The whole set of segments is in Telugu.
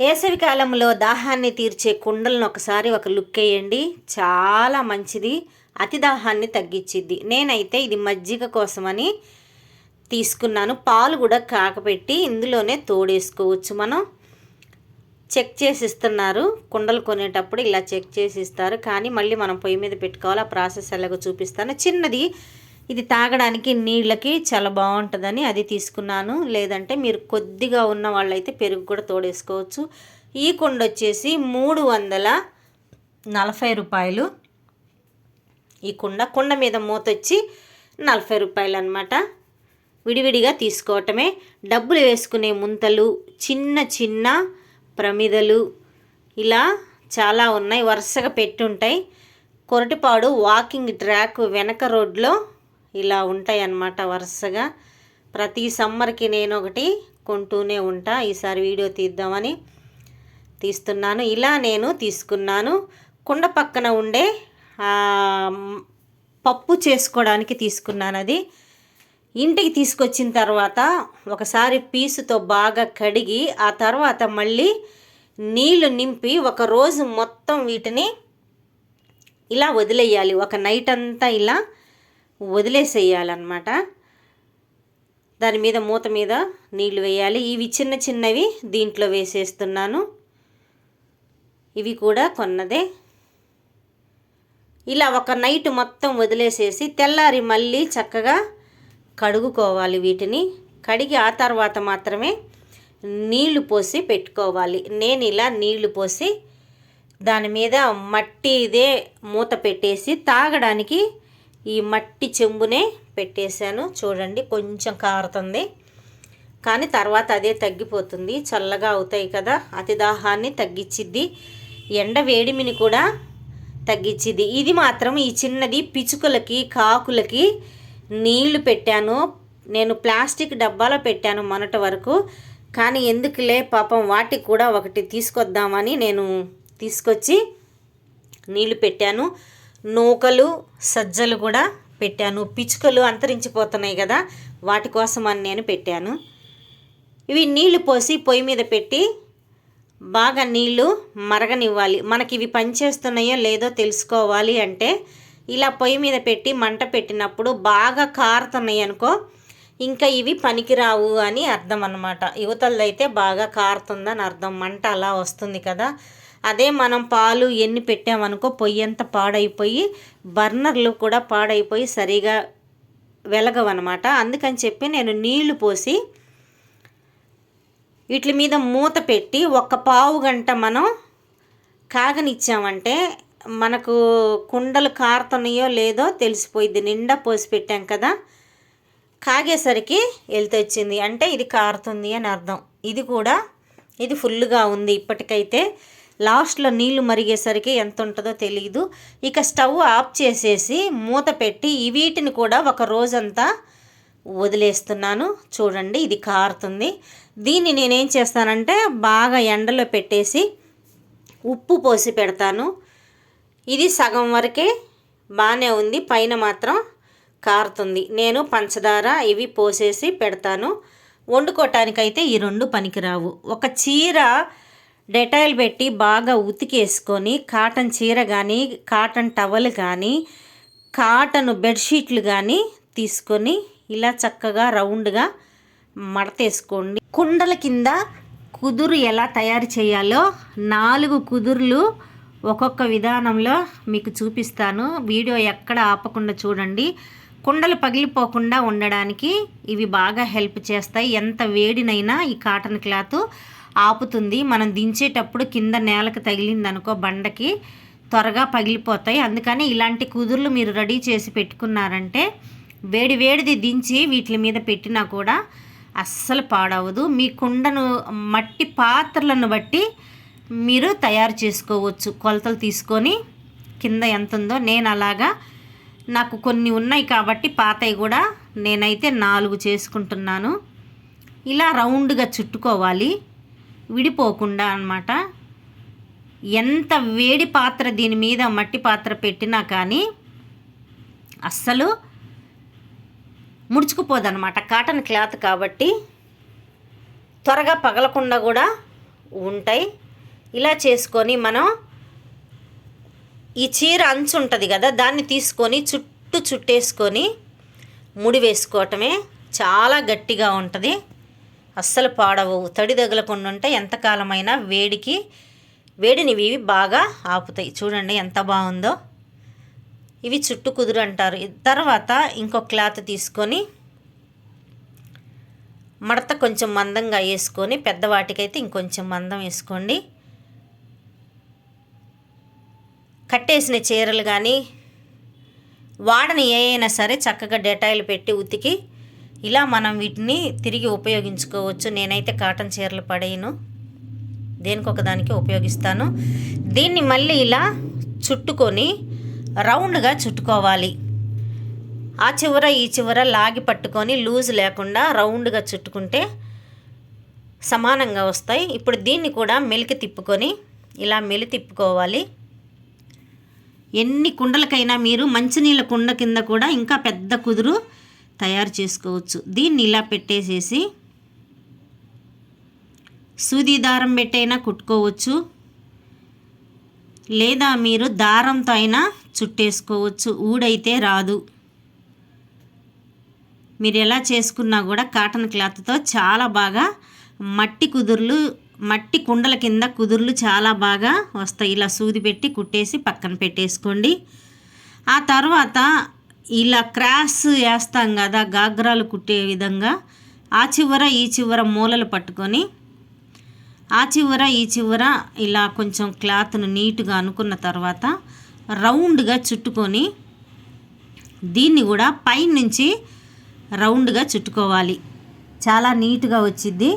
వేసవి కాలంలో దాహాన్ని తీర్చే కుండలను ఒకసారి ఒక లుక్ వేయండి. చాలా మంచిది. అతి దాహాన్ని తగ్గించిద్ది. నేనైతే ఇది మజ్జిగ కోసమని తీసుకున్నాను. పాలు కూడా కాకపెట్టి ఇందులోనే తోడేసుకోవచ్చు మనం. చెక్ చేసి ఇస్తున్నారు కుండలు కొనేటప్పుడు ఇలా చెక్ చేసి ఇస్తారు కానీ మళ్ళీ మనం పొయ్యి మీద పెట్టుకోవాలి. ఆ ప్రాసెస్ ఎలాగో చూపిస్తాను. చిన్నది ఇది తాగడానికి నీళ్ళకి చాలా బాగుంటుందని అది తీసుకున్నాను. లేదంటే మీరు కొద్దిగా ఉన్న వాళ్ళైతే పెరుగు కూడా తోడేసుకోవచ్చు. ఈ కుండ వచ్చేసి మూడు వందల నలభై రూపాయలు. ఈ కుండ కుండ మీద మూత వచ్చి నలభై రూపాయలు అనమాట విడివిడిగా తీసుకోవటమే. డబ్బులు వేసుకునే ముంతలు చిన్న చిన్న ప్రమిదలు ఇలా చాలా ఉన్నాయి. వరుసగా పెట్టుంటాయి. కొరటిపాడు వాకింగ్ ట్రాక్ వెనక రోడ్లో ఇలా ఉంటాయి అన్నమాట వరుసగా. ప్రతి సమ్మర్కి నేను ఒకటి కొంటూనే ఉంటా. ఈసారి వీడియో తీద్దామని తీస్తున్నాను. ఇలా నేను తీసుకున్నాను. కుండ పక్కన ఉండే పప్పు చేసుకోవడానికి తీసుకున్నాను అది. ఇంటికి తీసుకొచ్చిన తర్వాత ఒకసారి పీసుతో బాగా కడిగి ఆ తర్వాత మళ్ళీ నీళ్ళు నింపి ఒక రోజు మొత్తం వీటిని ఇలా వదిలేయాలి. ఒక నైట్ అంతా ఇలా వదిలేసేయాలన్నమాట. దాని మీద మూత మీద నీళ్ళు వేయాలి. ఇవి చిన్న చిన్నవి దీంట్లో వేసేస్తున్నాను. ఇవి కూడా కొన్నదే. ఇలా ఒక నైట్ మొత్తం వదిలేసేసి తెల్లారి మళ్ళీ చక్కగా కడుగుకోవాలి వీటిని. కడిగి ఆ తర్వాత మాత్రమే నీళ్ళు పోసి పెట్టుకోవాలి. నేను ఇలా నీళ్ళు పోసి దాని మీద మట్టి ఇదే మూత పెట్టేసి తాగడానికి ఈ మట్టి చెంబునే పెట్టేశాను. చూడండి కొంచెం కారుతుంది. కానీ తర్వాత అదే తగ్గిపోతుంది. చల్లగా అవుతాయి కదా అతి దాహాన్ని తగ్గించిద్ది ఎండ వేడిమిని కూడా తగ్గించిద్ది ఇది మాత్రం ఈ చిన్నది పిచుకలకి కాకులకి నీళ్ళు పెట్టాను. నేను ప్లాస్టిక్ డబ్బాలో పెట్టాను మొన్నటి వరకు. కానీ ఎందుకులే పాపం వాటికి కూడా ఒకటి తీసుకొద్దామని నేను తీసుకొచ్చి నీళ్ళు పెట్టాను. నూకలు సజ్జలు కూడా పెట్టాను. పిచుకలు అంతరించిపోతున్నాయి కదా వాటి కోసం అని నేను పెట్టాను. ఇవి నీళ్ళు పోసి పొయ్యి మీద పెట్టి బాగా నీళ్ళు మరగనివ్వాలి. మనకి ఇవి పనిచేస్తున్నాయో లేదో తెలుసుకోవాలి అంటే ఇలా పొయ్యి మీద పెట్టి మంట పెట్టినప్పుడు బాగా కారుతున్నాయి అనుకో ఇంకా ఇవి పనికిరావు అని అర్థం అనమాట యువతల్లో అయితే బాగా కారుతుందని అర్థం. మంట అలా వస్తుంది కదా. అదే మనం పాలు ఎన్ని పెట్టామనుకో పొయ్యి అంతా పాడైపోయి బర్నర్లు కూడా పాడైపోయి సరిగా వెలగవన్నమాట. అందుకని చెప్పి నేను నీళ్ళు పోసి వీటి మీద మూత పెట్టి ఒక పావు గంట మనం కాగనిచ్చామంటే మనకు కుండలు కారుతున్నాయో లేదో తెలిసిపోయింది నిండా పోసి పెట్టాం కదా. కాగేసరికి వెళ్తొచ్చింది అంటే ఇది కారుతుంది అని అర్థం. ఇది కూడా ఇది ఫుల్గా ఉంది ఇప్పటికైతే. లాస్ట్లో నీళ్ళు మరిగేసరికి ఎంత ఉంటుందో తెలియదు ఇక స్టవ్ ఆఫ్ చేసేసి మూత పెట్టి ఈ వీటిని కూడా ఒక రోజంతా వదిలేస్తున్నాను. చూడండి ఇది కారుతుంది. దీన్ని నేనేం చేస్తానంటే బాగా ఎండలో పెట్టేసి ఉప్పు పోసి పెడతాను. ఇది సగం వరకే బాగానే ఉంది. పైన మాత్రం కారుతుంది. నేను పంచదార ఇవి పోసేసి పెడతాను. వండుకోవటానికైతే ఈ రెండు పనికిరావు. ఒక చీర డెటాయిల్ పెట్టి బాగా ఉతికేసుకొని కాటన్ చీర కానీ కాటన్ టవల్ కానీ కాటన్ బెడ్షీట్లు కానీ తీసుకొని ఇలా చక్కగా రౌండ్గా మడతేసుకోండి. కుండల కింద కుదురు ఎలా తయారు చేయాలో నాలుగు కుదుర్లు ఒక్కొక్క విధానంలో మీకు చూపిస్తాను. వీడియో ఎక్కడ ఆపకుండా చూడండి. కుండలు పగిలిపోకుండా ఉండడానికి ఇవి బాగా హెల్ప్ చేస్తాయి. ఎంత వేడినైనా ఈ కాటన్ క్లాత్ ఆపుతుంది. మనం దించేటప్పుడు కింద నేలకు తగిలింది అనుకో బండకి త్వరగా పగిలిపోతాయి. అందుకని ఇలాంటి కుదుర్లు మీరు రెడీ చేసి పెట్టుకున్నారంటే వేడి వేడిది దించి వీటి మీద పెట్టినా కూడా అస్సలు పాడవదు. మీ కుండను మట్టి పాత్రలను బట్టి మీరు తయారు చేసుకోవచ్చు. కొలతలు తీసుకొని కింద ఎంత ఉందో నేను అలాగా నాకు కొన్ని ఉన్నాయి కాబట్టి పాతవి కూడా నేనైతే నాలుగు చేసుకుంటున్నాను. ఇలా రౌండ్గా చుట్టుకోవాలి. విడిపోకుండా అన్నమాట. ఎంత వేడి పాత్ర దీని మీద మట్టి పాత్ర పెట్టినా కానీ అస్సలు ముడుచుకుపోదనమాట కాటన్ క్లాత్ కాబట్టి త్వరగా పగలకుండా కూడా ఉంటాయి. ఇలా చేసుకొని మనం ఈ చీర అంచు ఉంటుంది కదా దాన్ని తీసుకొని చుట్టూ చుట్టేసుకొని ముడి వేసుకోవటమే చాలా గట్టిగా ఉంటుంది. అస్సలు పాడవు. తడి తగలకుండా ఉంటే ఎంతకాలమైనా వేడికి వేడిని ఇవి బాగా ఆపుతాయి. చూడండి ఎంత బాగుందో. ఇవి చుట్టు కుదురు అంటారు. తర్వాత ఇంకో క్లాత్ తీసుకొని మడత కొంచెం మందంగా వేసుకొని పెద్దవాటికైతే ఇంకొంచెం మందం వేసుకోండి. కట్టేసిన చీరలు కానీ వాడని ఏ అయినా సరే చక్కగా డెటాయిల్ పెట్టి ఉతికి ఇలా మనం వీటిని తిరిగి ఉపయోగించుకోవచ్చు. నేనైతే కాటన్ చీరలు పడేయను. దేనికి ఒకదానికి ఉపయోగిస్తాను. దీన్ని మళ్ళీ ఇలా చుట్టుకొని రౌండ్గా చుట్టుకోవాలి. ఆ చివర ఈ చివర లాగి పట్టుకొని లూజ్ లేకుండా రౌండ్గా చుట్టుకుంటే సమానంగా వస్తాయి. ఇప్పుడు దీన్ని కూడా మెలికి తిప్పుకొని ఇలా మెలి తిప్పుకోవాలి. ఎన్ని కుండలకైనా మీరు మంచినీళ్ళ కుండ కింద కూడా ఇంకా పెద్ద కుదురు తయారు చేసుకోవచ్చు. దీన్ని ఇలా పెట్టేసేసి సూది దారం పెట్టైనా కుట్టుకోవచ్చు. లేదా మీరు దారంతో అయినా చుట్టేసుకోవచ్చు. ఊడైతే రాదు. మీరు ఎలా చేసుకున్నా కూడా కాటన్ క్లాత్తో చాలా బాగా మట్టి కుదుర్లు మట్టి కుండల కింద కుదుర్లు చాలా బాగా వస్తాయి. ఇలా సూది పెట్టి కుట్టేసి పక్కన పెట్టేసుకోండి. ఆ తర్వాత ఇలా క్రాస్ వేస్తాం కదా గాగ్రాలు కుట్టే విధంగా ఆ చివర ఈ చివర మూలలు పట్టుకొని ఆ చివర ఈ చివర ఇలా కొంచెం క్లాత్ను నీట్గా అనుకున్న తర్వాత రౌండ్గా చుట్టుకొని దీన్ని కూడా పైనుంచి రౌండ్గా చుట్టుకోవాలి. చాలా నీట్గా వచ్చింది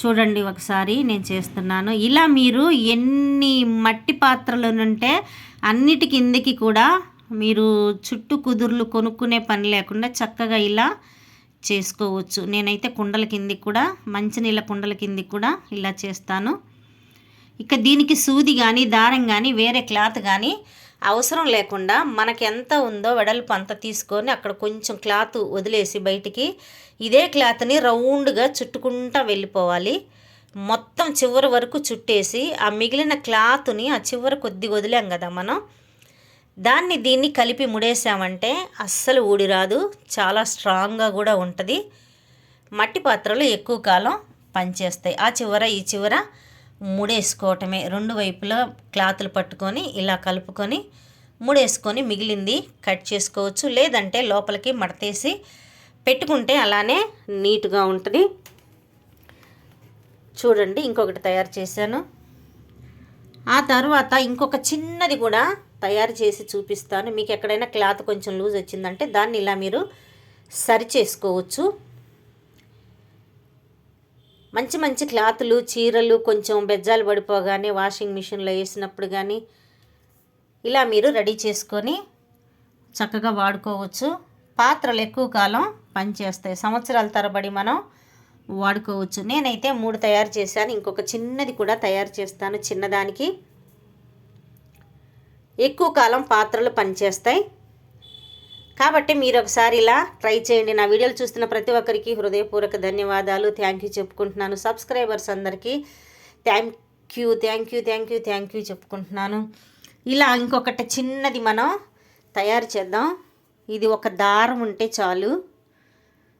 చూడండి ఒకసారి నేను చేస్తున్నాను. ఇలా మీరు ఎన్ని మట్టి పాత్రలునుంటే అన్నిటి కిందకి కూడా మీరు చుట్టూ కుదుర్లు కొనుక్కునే పని లేకుండా చక్కగా ఇలా చేసుకోవచ్చు. నేనైతే కుండల కింది కూడా మంచినీళ్ళ కుండల కింది కూడా ఇలా చేస్తాను. ఇక దీనికి సూది కానీ దారం కానీ వేరే క్లాత్ కానీ అవసరం లేకుండా మనకి ఎంత ఉందో వెడల్పు అంత తీసుకొని అక్కడ కొంచెం క్లాత్ వదిలేసి బయటికి ఇదే క్లాత్ని రౌండ్గా చుట్టుకుంటా వెళ్ళిపోవాలి. మొత్తం చివరి వరకు చుట్టేసి ఆ మిగిలిన క్లాత్ని ఆ చివరి కొద్ది వదిలాం కదా మనం. దాన్ని దీన్ని కలిపి ముడేసామంటే అస్సలు ఊడిరాదు చాలా స్ట్రాంగ్గా కూడా ఉంటుంది. మట్టి పాత్రలు ఎక్కువ కాలం పనిచేస్తాయి. ఆ చివర ఈ చివర ముడేసుకోవటమే. రెండు వైపులా క్లాత్లు పట్టుకొని ఇలా కలుపుకొని ముడేసుకొని మిగిలింది కట్ చేసుకోవచ్చు. లేదంటే లోపలికి మడతేసి పెట్టుకుంటే అలానే నీట్గా ఉంటుంది. చూడండి ఇంకొకటి తయారు చేశాను. ఆ తర్వాత ఇంకొక చిన్నది కూడా తయారు చేసి చూపిస్తాను. మీకు ఎక్కడైనా క్లాత్ కొంచెం లూజ్ వచ్చిందంటే దాన్ని ఇలా మీరు సరి చేసుకోవచ్చు. మంచి మంచి క్లాతులు చీరలు కొంచెం బెజ్జాలు పడిపోగానే వాషింగ్ మిషన్లో వేసినప్పుడు కానీ ఇలా మీరు రెడీ చేసుకొని చక్కగా వాడుకోవచ్చు. పాత్రలు ఎక్కువ కాలం పనిచేస్తాయి. సంవత్సరాల తరబడి మనం వాడుకోవచ్చు. నేనైతే మూడు తయారు చేశాను. ఇంకొక చిన్నది కూడా తయారు చేస్తాను. చిన్నదానికి ఎక్కువ కాలం పాత్రలు పనిచేస్తాయి. కాబట్టి మీరు ఒకసారి ఇలా ట్రై చేయండి. నా వీడియోలు చూస్తున్న ప్రతి ఒక్కరికి హృదయపూర్వక ధన్యవాదాలు. థ్యాంక్ యూ చెప్పుకుంటున్నాను. సబ్స్క్రైబర్స్ అందరికీ thank you thank you thank you thank you చెప్పుకుంటున్నాను. ఇలా ఇంకొకటి చిన్నది మనం తయారు చేద్దాం. ఇది ఒక దారం ఉంటే చాలు.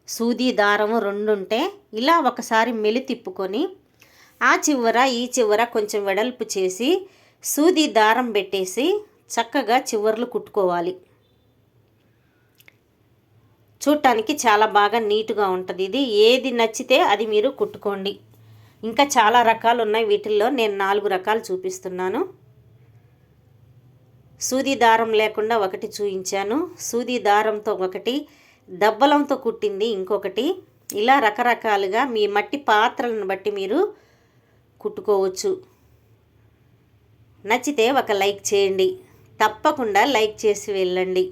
సూది దారము రెండు ఉంటే ఇలా ఒకసారి మెలి తిప్పుకొని ఆ చివర ఈ చివర కొంచెం వెడల్పు చేసి సూది దారం పెట్టేసి చక్కగా చివర్లు కుట్టుకోవాలి. చూడటానికి చాలా బాగా నీట్గా ఉంటుంది. ఇది ఏది నచ్చితే అది మీరు కుట్టుకోండి. ఇంకా చాలా రకాలు ఉన్నాయి. వీటిల్లో నేను నాలుగు రకాలు చూపిస్తున్నాను. సూది దారం లేకుండా ఒకటి చూయించాను. సూది దారంతో ఒకటి దబ్బలంతో కుట్టింది ఇంకొకటి. ఇలా రకరకాలుగా మీ మట్టి పాత్రలను బట్టి మీరు కుట్టుకోవచ్చు. నచ్చితే ఒక లైక్ చేయండి. తప్పకుండా లైక్ చేసి వెళ్ళండి.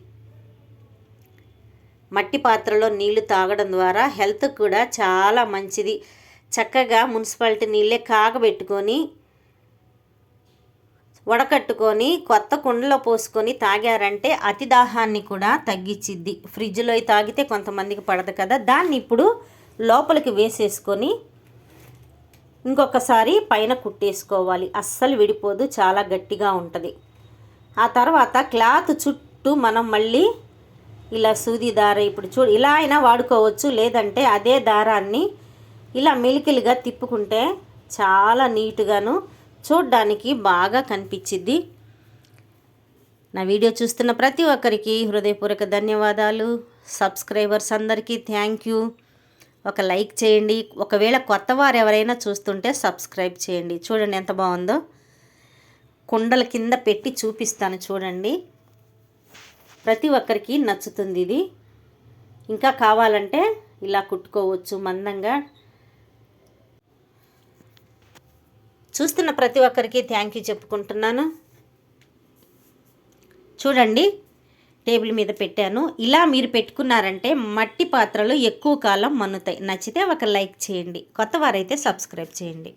మట్టి పాత్రలో నీళ్ళు తాగడం ద్వారా హెల్త్ కూడా చాలా మంచిది. చక్కగా మున్సిపాలిటీ నీళ్ళే కాగబెట్టుకొని వడకట్టుకొని కొత్త కుండలో పోసుకొని తాగారంటే అతి దాహాన్ని కూడా తగ్గించిద్ది ఫ్రిడ్జ్లో తాగితే కొంతమందికి పడదు కదా. దాన్ని ఇప్పుడు లోపలికి వేసేసుకొని ఇంకొకసారి పైన కుట్టేసుకోవాలి. అస్సలు విడిపోదు చాలా గట్టిగా ఉంటుంది. ఆ తర్వాత క్లాత్ చుట్టూ మనం మళ్ళీ ఇలా సూది దార ఇప్పుడు చూ ఇలా అయినా వాడుకోవచ్చు. లేదంటే అదే దారాన్ని ఇలా మెలికలుగా తిప్పుకుంటే చాలా నీట్గాను చూడ్డానికి బాగా కనిపించిద్ది. నా వీడియో చూస్తున్న ప్రతి ఒక్కరికి హృదయపూర్వక ధన్యవాదాలు. సబ్స్క్రైబర్స్ అందరికీ థ్యాంక్ యూ. ఒక లైక్ చేయండి. ఒకవేళ కొత్త వారు ఎవరైనా చూస్తుంటే సబ్స్క్రైబ్ చేయండి. చూడండి ఎంత బాగుందో. కుండల కింద పెట్టి చూపిస్తాను చూడండి. ప్రతి ఒక్కరికి నచ్చుతుంది ఇది. ఇంకా కావాలంటే ఇలా కుట్టుకోవచ్చు మందంగా. చూస్తున్న ప్రతి ఒక్కరికి థ్యాంక్ యూ చెప్పుకుంటున్నాను. చూడండి టేబుల్ మీద పెట్టాను. ఇలా మీరు పెట్టుకున్నారంటే మట్టి పాత్రలు ఎక్కువ కాలం మన్నుతాయి. నచ్చితే ఒక లైక్ చేయండి. కొత్త వారైతే సబ్స్క్రైబ్ చేయండి.